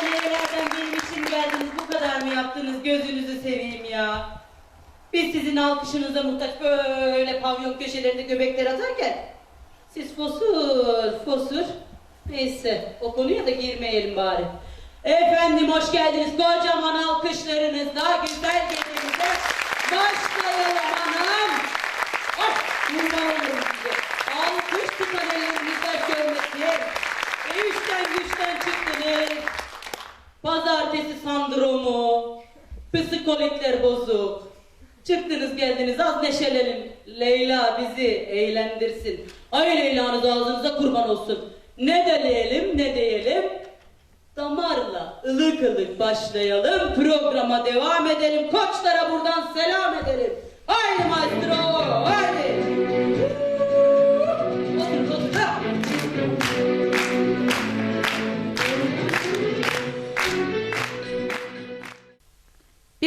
Hastanelerden benim için geldiniz bu kadar mı yaptınız gözünüzü seveyim ya. Biz sizin alkışınıza muhtaç böyle pavyon köşelerinde göbekler atarken siz fosur fosur neyse o konuya da girmeyelim bari. Efendim hoş geldiniz kocaman alkışlarınızla güzel gecemize başlayalım hanım. Oh kurban olurum size. Alkış tutan ellerinizden görmesin. E üçten güçten çıktınız. Pazartesi sandromu, psikologler bozuk. Çıktınız geldiniz az neşelenin. Leyla bizi eğlendirsin. Ay Leyla'nız ağzınıza kurban olsun. Ne deleyelim ne diyelim. Damarla ılık ılık başlayalım. Programa devam edelim. Koçlara buradan selam edelim. Haydi maestro haydi.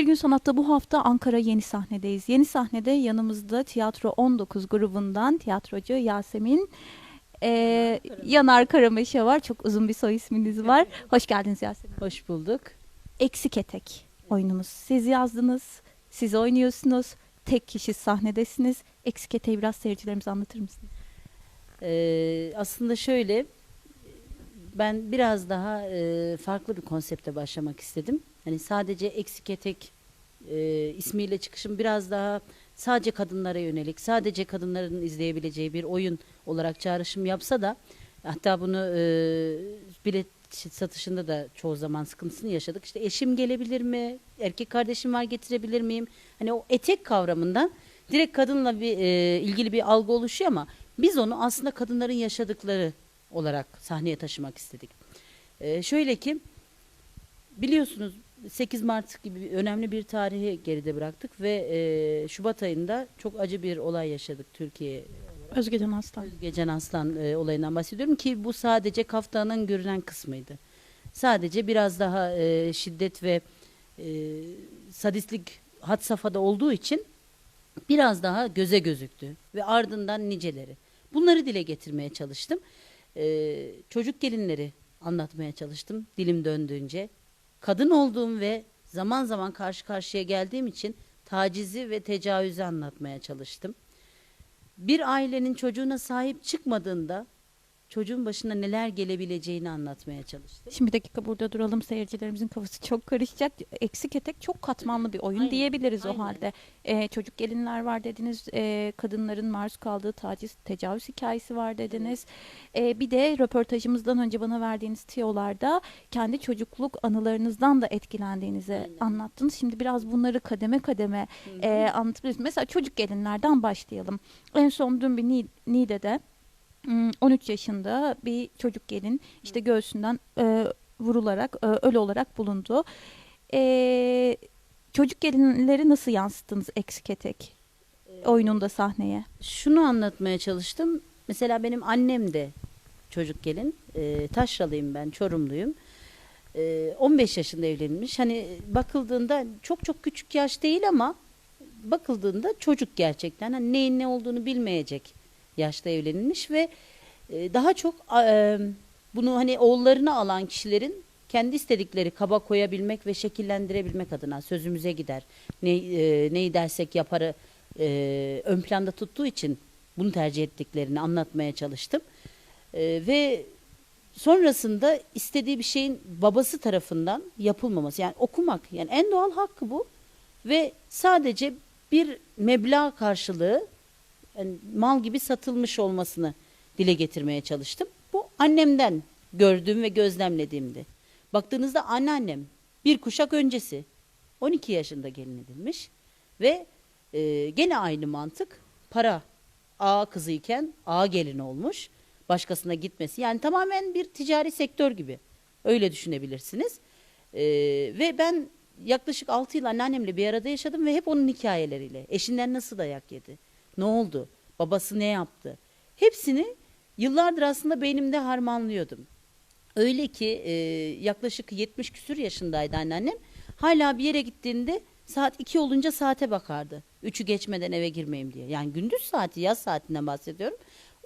Gün sanatta bu hafta Ankara Yeni Sahne'deyiz. Yeni Sahne'de yanımızda Tiyatro 19 grubundan tiyatrocu Yasemin eee, Yanar Karameşe var. Çok uzun bir soy isminiz var. Hoş geldiniz Yasemin. Hoş bulduk. Eksik Etek oyunumuz. Siz yazdınız, siz oynuyorsunuz. Tek kişi sahnedesiniz. Eksik Etek'i biraz seyircilerimize anlatır mısınız? Ee, aslında şöyle, ben biraz daha e, farklı bir konsepte başlamak istedim. Hani sadece eksik etek e, ismiyle çıkışım biraz daha sadece kadınlara yönelik, sadece kadınların izleyebileceği bir oyun olarak çağrışım yapsa da hatta bunu e, bilet satışında da çoğu zaman sıkıntısını yaşadık. İşte eşim gelebilir mi? Erkek kardeşim var getirebilir miyim? Hani o etek kavramından direkt kadınla bir e, ilgili bir algı oluşuyor ama biz onu aslında kadınların yaşadıkları olarak sahneye taşımak istedik. E, şöyle ki biliyorsunuz 8 Mart gibi önemli bir tarihi geride bıraktık ve e, Şubat ayında çok acı bir olay yaşadık Türkiye Özge Can Aslan. Gecen Aslan e, olayından bahsediyorum ki bu sadece kaftanın görünen kısmıydı. Sadece biraz daha e, şiddet ve e, sadistlik had safhada olduğu için biraz daha göze gözüktü ve ardından niceleri. Bunları dile getirmeye çalıştım. E, çocuk gelinleri anlatmaya çalıştım dilim döndüğünce. Kadın olduğum ve zaman zaman karşı karşıya geldiğim için tacizi ve tecavüzü anlatmaya çalıştım. Bir ailenin çocuğuna sahip çıkmadığında çocuğun başına neler gelebileceğini anlatmaya çalıştım. Şimdi bir dakika burada duralım. Seyircilerimizin kafası çok karışacak. Eksik etek çok katmanlı bir oyun Aynen, diyebiliriz aynen. o halde. Ee, çocuk gelinler var dediniz. Ee, kadınların maruz kaldığı taciz, tecavüz hikayesi var dediniz. Ee, bir de röportajımızdan önce bana verdiğiniz tiyolarda kendi çocukluk anılarınızdan da etkilendiğinizi Aynen. anlattınız. Şimdi biraz bunları kademe kademe e, anlatabiliriz. Mesela çocuk gelinlerden başlayalım. En son dün bir Ni- Niğde'de 13 yaşında bir çocuk gelin işte göğsünden e, vurularak e, ölü olarak bulundu. E, çocuk gelinleri nasıl yansıttınız eksik etek oyununda sahneye? Şunu anlatmaya çalıştım. Mesela benim annem de çocuk gelin. E, taşralıyım ben, Çorumluyum. E, 15 yaşında evlenmiş. Hani bakıldığında çok çok küçük yaş değil ama bakıldığında çocuk gerçekten. Hani neyin ne olduğunu bilmeyecek yaşta evlenilmiş ve e, daha çok e, bunu hani oğullarına alan kişilerin kendi istedikleri kaba koyabilmek ve şekillendirebilmek adına sözümüze gider. Ne, e, neyi dersek yaparı e, ön planda tuttuğu için bunu tercih ettiklerini anlatmaya çalıştım. E, ve sonrasında istediği bir şeyin babası tarafından yapılmaması yani okumak yani en doğal hakkı bu ve sadece bir meblağ karşılığı mal gibi satılmış olmasını dile getirmeye çalıştım. Bu annemden gördüğüm ve gözlemlediğimdi. Baktığınızda anneannem bir kuşak öncesi 12 yaşında gelin edilmiş ve e, gene aynı mantık para ağa kızıyken ağa gelin olmuş başkasına gitmesi yani tamamen bir ticari sektör gibi öyle düşünebilirsiniz. E, ve ben yaklaşık 6 yıl anneannemle bir arada yaşadım ve hep onun hikayeleriyle eşinden nasıl dayak yedi ne oldu babası ne yaptı hepsini yıllardır aslında beynimde harmanlıyordum. Öyle ki e, yaklaşık 70 küsür yaşındaydı anneannem. Hala bir yere gittiğinde Saat 2 olunca saate bakardı. Üçü geçmeden eve girmeyeyim diye. Yani gündüz saati, yaz saatinden bahsediyorum.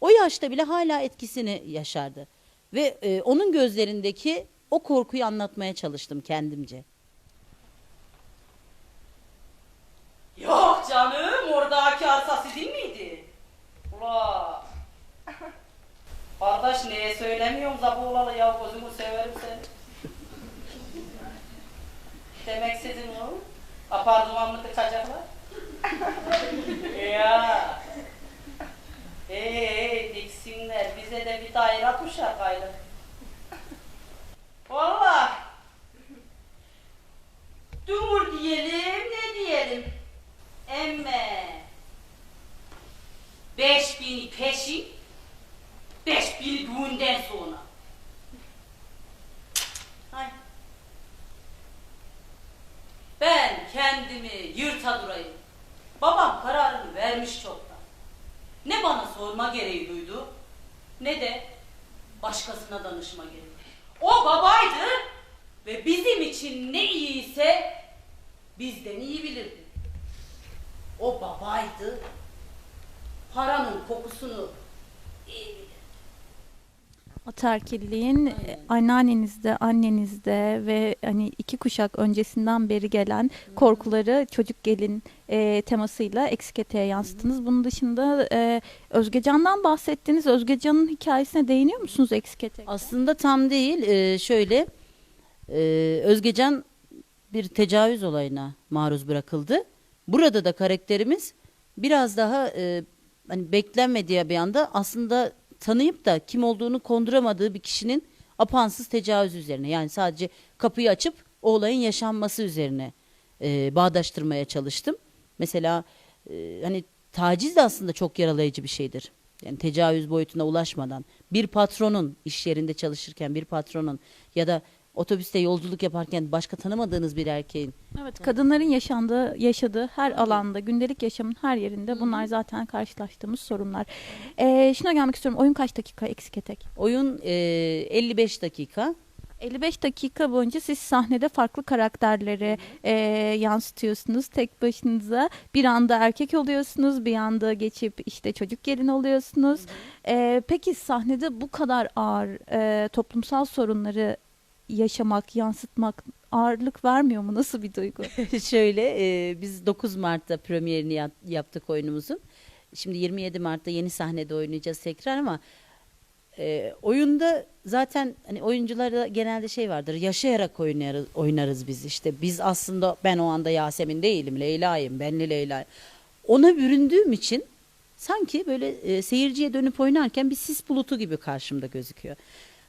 O yaşta bile hala etkisini yaşardı. Ve e, onun gözlerindeki o korkuyu anlatmaya çalıştım kendimce. Arsa sizin miydi? Ula. Kardeş neye söylemiyorum da bu olalı ya gözümü severim seni. Demek sizin o. Apartman mı tıkacaklar? ya. Hey hey diksinler bize de bir daire atmışlar gayrı. Valla. Dumur diyelim ne diyelim. Emme. Beş bin peşin. Beş bin düğünden sonra. Ay. Ben kendimi yırta durayım. Babam kararını vermiş çoktan. Ne bana sorma gereği duydu, ne de başkasına danışma gereği. O babaydı ve bizim için ne iyiyse bizden iyi bilirdi. O babaydı, paranın kokusunu. Ataerkilliğin e, Aynen. anneannenizde, annenizde ve hani iki kuşak öncesinden beri gelen korkuları çocuk gelin e, temasıyla eksik eteğe yansıttınız. Bunun dışında e, Özgecan'dan bahsettiniz. Özgecan'ın hikayesine değiniyor musunuz eksik etek? Aslında tam değil. Ee, şöyle e, Özgecan bir tecavüz olayına maruz bırakıldı. Burada da karakterimiz biraz daha e, hani beklenmediği bir anda aslında tanıyıp da kim olduğunu konduramadığı bir kişinin apansız tecavüz üzerine yani sadece kapıyı açıp o olayın yaşanması üzerine e, bağdaştırmaya çalıştım. Mesela e, hani taciz de aslında çok yaralayıcı bir şeydir. Yani tecavüz boyutuna ulaşmadan bir patronun iş yerinde çalışırken bir patronun ya da otobüste yolculuk yaparken başka tanımadığınız bir erkeğin Evet, kadınların yaşandığı, yaşadığı her alanda, gündelik yaşamın her yerinde bunlar zaten karşılaştığımız sorunlar. Ee, şuna gelmek istiyorum. Oyun kaç dakika eksik etek? oyun e, 55 dakika 55 dakika boyunca siz sahnede farklı karakterleri e, yansıtıyorsunuz tek başınıza. Bir anda erkek oluyorsunuz, bir anda geçip işte çocuk gelin oluyorsunuz. E, peki sahnede bu kadar ağır e, toplumsal sorunları yaşamak, yansıtmak ağırlık vermiyor mu? Nasıl bir duygu? Şöyle e, biz 9 Mart'ta premierini yap- yaptık oyunumuzun. Şimdi 27 Mart'ta yeni sahnede oynayacağız tekrar ama e, oyunda zaten hani oyuncularda genelde şey vardır. Yaşayarak oynarız, oynarız biz işte. Biz aslında ben o anda Yasemin değilim, Leyla'yım, benli Leyla. Ona büründüğüm için sanki böyle e, seyirciye dönüp oynarken bir sis bulutu gibi karşımda gözüküyor.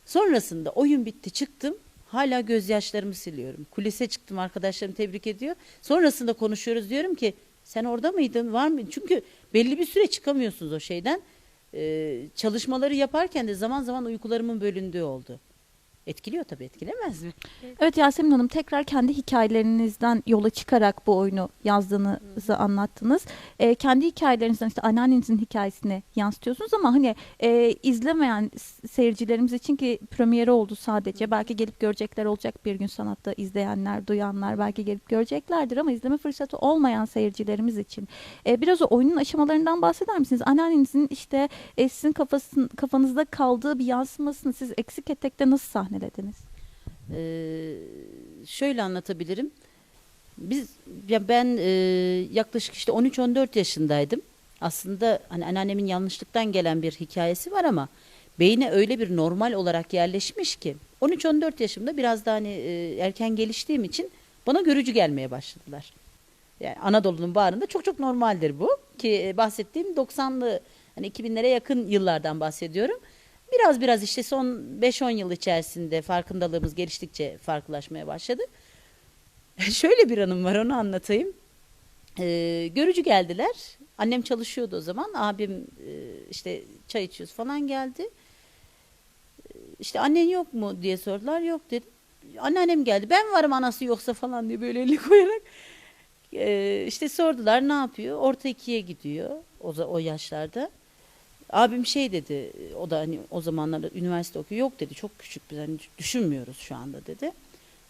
Sonrasında oyun bitti çıktım. Hala gözyaşlarımı siliyorum. Kulise çıktım arkadaşlarım tebrik ediyor. Sonrasında konuşuyoruz diyorum ki sen orada mıydın var mı? Çünkü belli bir süre çıkamıyorsunuz o şeyden. Ee, çalışmaları yaparken de zaman zaman uykularımın bölündüğü oldu. Etkiliyor tabii etkilemez mi? Evet Yasemin Hanım tekrar kendi hikayelerinizden yola çıkarak bu oyunu yazdığınızı anlattınız. Ee, kendi hikayelerinizden işte anneannenizin hikayesini yansıtıyorsunuz ama hani e, izlemeyen seyircilerimiz için ki premieri oldu sadece. Belki gelip görecekler olacak bir gün sanatta izleyenler, duyanlar belki gelip göreceklerdir ama izleme fırsatı olmayan seyircilerimiz için. e, biraz o oyunun aşamalarından bahseder misiniz? Anneannenizin işte e, sizin kafasın, kafanızda kaldığı bir yansımasını siz eksik etekte nasıl sahnelediniz? Ee, şöyle anlatabilirim. Biz ya ben e, yaklaşık işte 13-14 yaşındaydım. Aslında hani anneannemin yanlışlıktan gelen bir hikayesi var ama beyne öyle bir normal olarak yerleşmiş ki 13-14 yaşımda biraz daha hani e, erken geliştiğim için bana görücü gelmeye başladılar. Yani Anadolu'nun bağrında çok çok normaldir bu ki e, bahsettiğim 90'lı hani 2000'lere yakın yıllardan bahsediyorum. Biraz biraz işte son 5-10 yıl içerisinde farkındalığımız geliştikçe farklılaşmaya başladı. Şöyle bir anım var onu anlatayım. Ee, görücü geldiler. Annem çalışıyordu o zaman. Abim e, işte çay içiyoruz falan geldi. Ee, İşte annen yok mu diye sordular. Yok dedim. Anneannem geldi. Ben varım anası yoksa falan diye böyle elini koyarak. Ee, işte sordular ne yapıyor? Orta ikiye gidiyor o, o yaşlarda. Abim şey dedi, o da hani o zamanlarda üniversite okuyor. Yok dedi, çok küçük biz hani düşünmüyoruz şu anda dedi.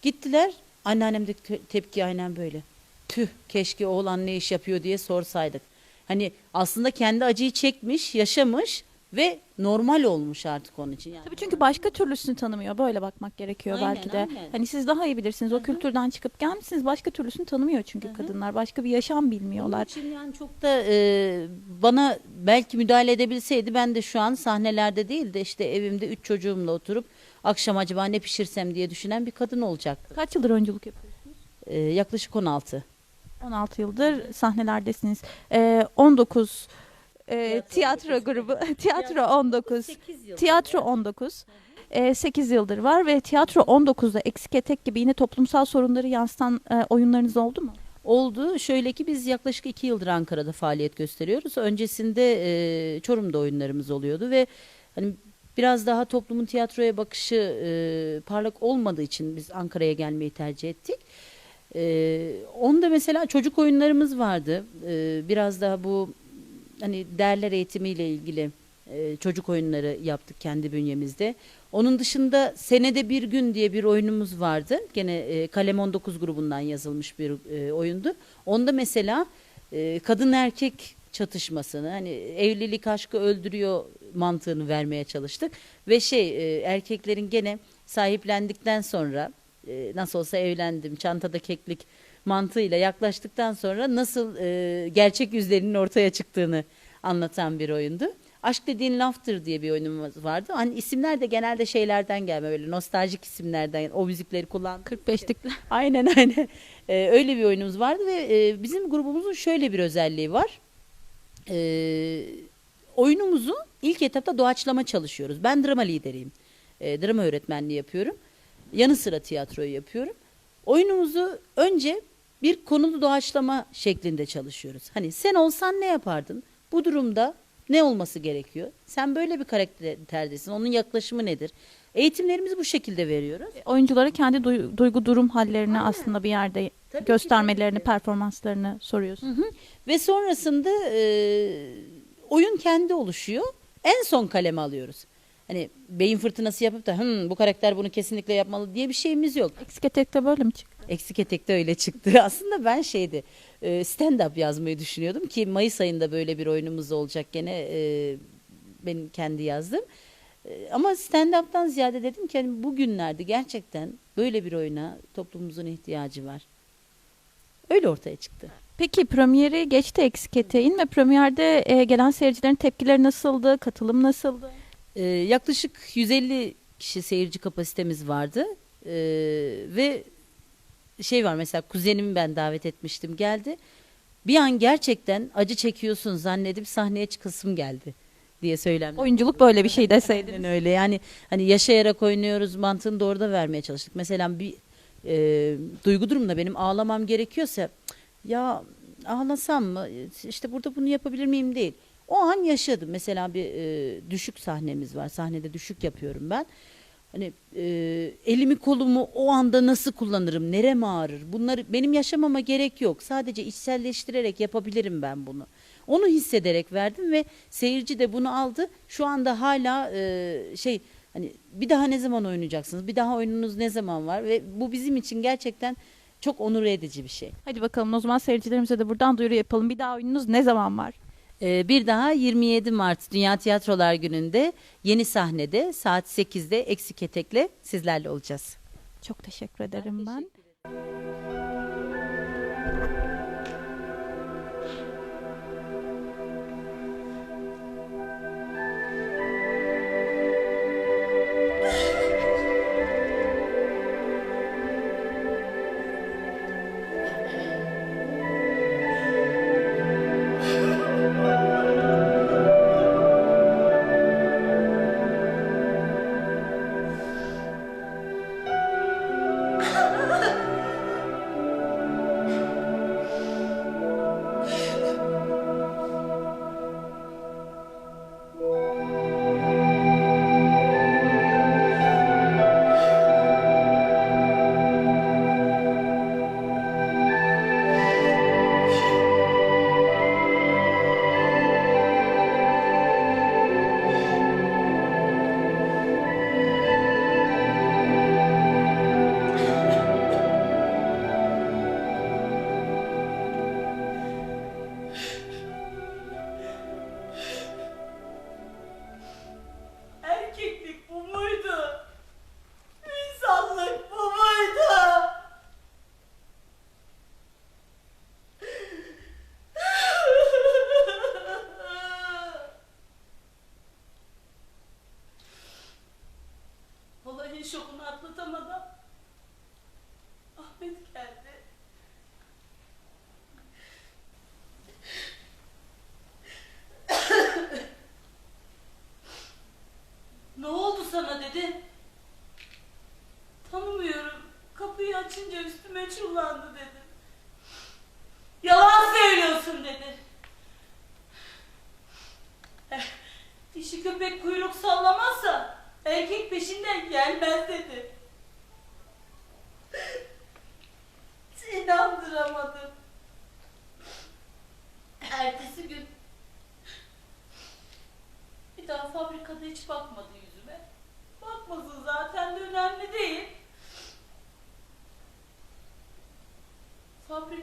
Gittiler, anneannem de te- tepki aynen böyle. tüh keşke oğlan ne iş yapıyor diye sorsaydık. Hani aslında kendi acıyı çekmiş, yaşamış ve normal olmuş artık onun için. Yani Tabii çünkü başka türlüsünü tanımıyor. Böyle bakmak gerekiyor Aynen, belki de. aynen. Hani siz daha iyi bilirsiniz. O Hı hı. kültürden çıkıp gelmişsiniz. Başka türlüsünü tanımıyor çünkü Hı hı. kadınlar. Başka bir yaşam Onun bilmiyorlar. için yani çok da e, bana belki müdahale edebilseydi ben de şu an sahnelerde değil de işte evimde üç çocuğumla oturup akşam acaba ne pişirsem diye düşünen bir kadın olacaktı. Kaç yıldır oyunculuk yapıyorsunuz? E, yaklaşık 16. 16 yıldır sahnelerdesiniz. Ee, 19 e, Tiyatro tiyatro 19. grubu. tiyatro 19. 8 yıl. Tiyatro 19. 8 yıldır var ve tiyatro 19'da eksik etek gibi yine toplumsal sorunları yansıtan e, oyunlarınız oldu mu? Oldu. Şöyle ki biz yaklaşık iki yıldır Ankara'da faaliyet gösteriyoruz. Öncesinde e, Çorum'da oyunlarımız oluyordu ve hani biraz daha toplumun tiyatroya bakışı e, parlak olmadığı için biz Ankara'ya gelmeyi tercih ettik. E, onda mesela çocuk oyunlarımız vardı. E, biraz daha bu hani değerler eğitimiyle ilgili e, çocuk oyunları yaptık kendi bünyemizde. Onun dışında senede bir gün diye bir oyunumuz vardı. Gene e, Kalem 19 grubundan yazılmış bir e, oyundu. Onda mesela e, kadın erkek çatışmasını hani evlilik aşkı öldürüyor mantığını vermeye çalıştık. Ve şey e, erkeklerin gene sahiplendikten sonra e, nasıl olsa evlendim çantada keklik mantığıyla yaklaştıktan sonra nasıl e, gerçek yüzlerinin ortaya çıktığını anlatan bir oyundu. Aşk dediğin laftır diye bir oyunumuz vardı. Hani isimler de genelde şeylerden gelme böyle nostaljik isimlerden o müzikleri kullan. 45'likler. Aynen aynen. Ee, öyle bir oyunumuz vardı ve e, bizim grubumuzun şöyle bir özelliği var. Ee, oyunumuzu ilk etapta doğaçlama çalışıyoruz. Ben drama lideriyim. Ee, drama öğretmenliği yapıyorum. Yanı sıra tiyatroyu yapıyorum. Oyunumuzu önce bir konulu doğaçlama şeklinde çalışıyoruz. Hani sen olsan ne yapardın? Bu durumda ne olması gerekiyor? Sen böyle bir karakterdesin. Onun yaklaşımı nedir? Eğitimlerimizi bu şekilde veriyoruz. Oyunculara kendi duy- duygu durum hallerini aslında bir yerde Tabii göstermelerini, tabii ki. performanslarını soruyorsunuz. Ve sonrasında e, oyun kendi oluşuyor. En son kaleme alıyoruz. Hani beyin fırtınası yapıp da "Hım, bu karakter bunu kesinlikle yapmalı diye bir şeyimiz yok. Eksik etekte böyle mi çıktı? Eksik etekte öyle çıktı. Aslında ben şeydi e, stand-up yazmayı düşünüyordum ki Mayıs ayında böyle bir oyunumuz olacak gene e, benim kendi yazdım. E, ama stand-up'tan ziyade dedim ki hani bugünlerde gerçekten böyle bir oyuna toplumumuzun ihtiyacı var. Öyle ortaya çıktı. Peki premieri geçti eksik eteğin ve premierde e, gelen seyircilerin tepkileri nasıldı? Katılım nasıldı? Ee, yaklaşık 150 kişi seyirci kapasitemiz vardı Ee, ve şey var mesela kuzenimi ben davet etmiştim geldi. Bir an gerçekten acı çekiyorsun zannedip sahneye çıkasım geldi diye söylemler. Oyunculuk böyle bir şey deseydiniz. Aynen öyle yani hani yaşayarak oynuyoruz mantığını da orada vermeye çalıştık. Mesela bir e, duygu durumunda benim ağlamam gerekiyorsa "Cık, ya ağlasam mı işte burada bunu yapabilir miyim değil. O an yaşadım. Mesela bir e, düşük sahnemiz var. Sahnede düşük yapıyorum ben. Hani e, elimi kolumu o anda nasıl kullanırım? Nerem ağrır? Bunları benim yaşamama gerek yok. Sadece içselleştirerek yapabilirim ben bunu. Onu hissederek verdim ve seyirci de bunu aldı. Şu anda hala e, şey hani bir daha ne zaman oynayacaksınız? Bir daha oyununuz ne zaman var? Ve bu bizim için gerçekten çok onur edici bir şey. Hadi bakalım o zaman seyircilerimize de buradan duyuru yapalım. Bir daha oyununuz ne zaman var? Ee, bir daha 27 Mart Dünya Tiyatrolar Günü'nde yeni sahnede saat 8'de eksik etekle sizlerle olacağız. Çok teşekkür ederim ben. da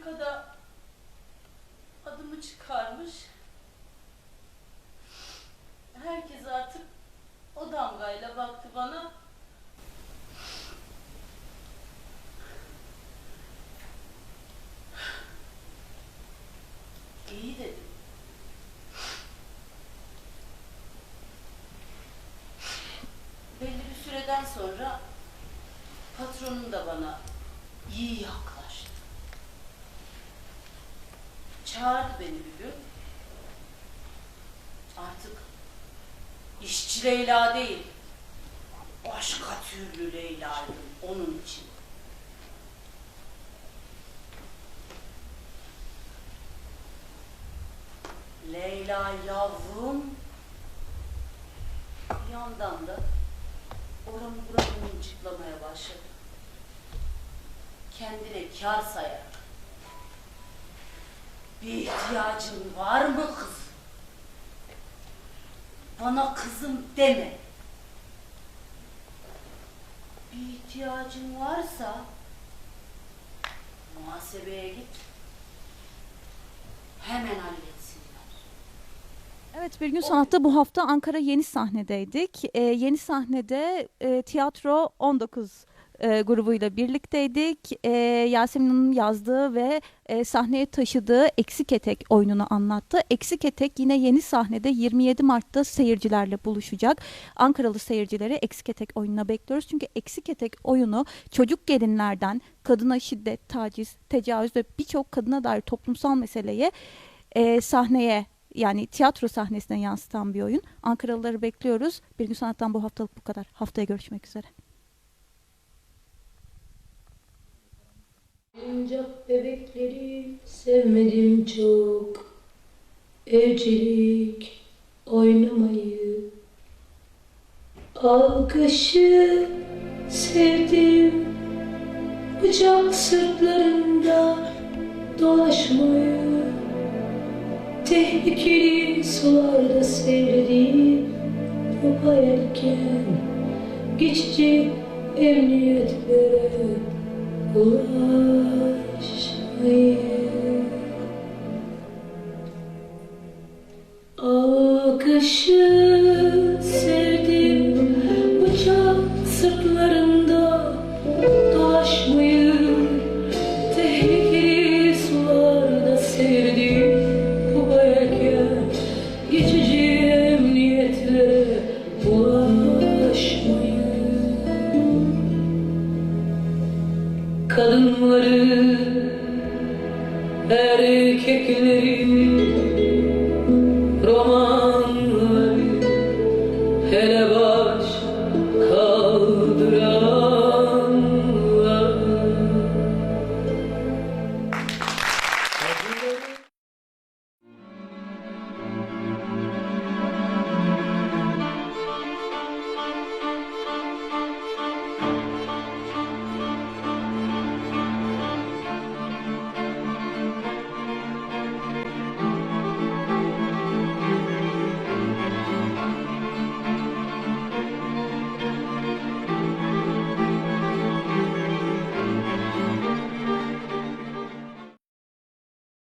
Fabrikada adımı çıkarmış. Herkes artık o damgayla baktı bana. İyi dedim. Belli bir süreden sonra patronum da bana iyi yaklaştı. Çağırdı beni bir gün. Artık işçi Leyla değil, başka türlü Leyla'ydım onun için. Leyla yavrum bir yandan da oramı buramı mıncıklamaya başladı. Kendine kar sayarak. Bir ihtiyacın var mı kız? Bana kızım deme. Bir ihtiyacın varsa muhasebeye git. Hemen halletsinler. Evet bir gün sanatta bu hafta Ankara Yeni Sahne'deydik. Ee, yeni Sahne'de e, Tiyatro 19 e, grubuyla birlikteydik. E, Yasemin Hanım'ın yazdığı ve e, sahneye taşıdığı Eksik Etek oyununu anlattı. Eksik Etek yine Yeni Sahne'de 27 Mart'ta seyircilerle buluşacak. Ankaralı seyircileri Eksik Etek oyununa bekliyoruz. Çünkü Eksik Etek oyunu çocuk gelinlerden kadına şiddet, taciz, tecavüz ve birçok kadına dair toplumsal meseleyi e, sahneye yani tiyatro sahnesine yansıtan bir oyun. Ankaralıları bekliyoruz. Bir gün sanattan bu haftalık bu kadar. Haftaya görüşmek üzere. Oyuncak bebekleri sevmedim çok. Evcilik oynamayı. Alkışı sevdim. Bıçak sırtlarında dolaşmayı. Tehlikeli sularda seyredip bu hayalken geçici emniyetlere luz.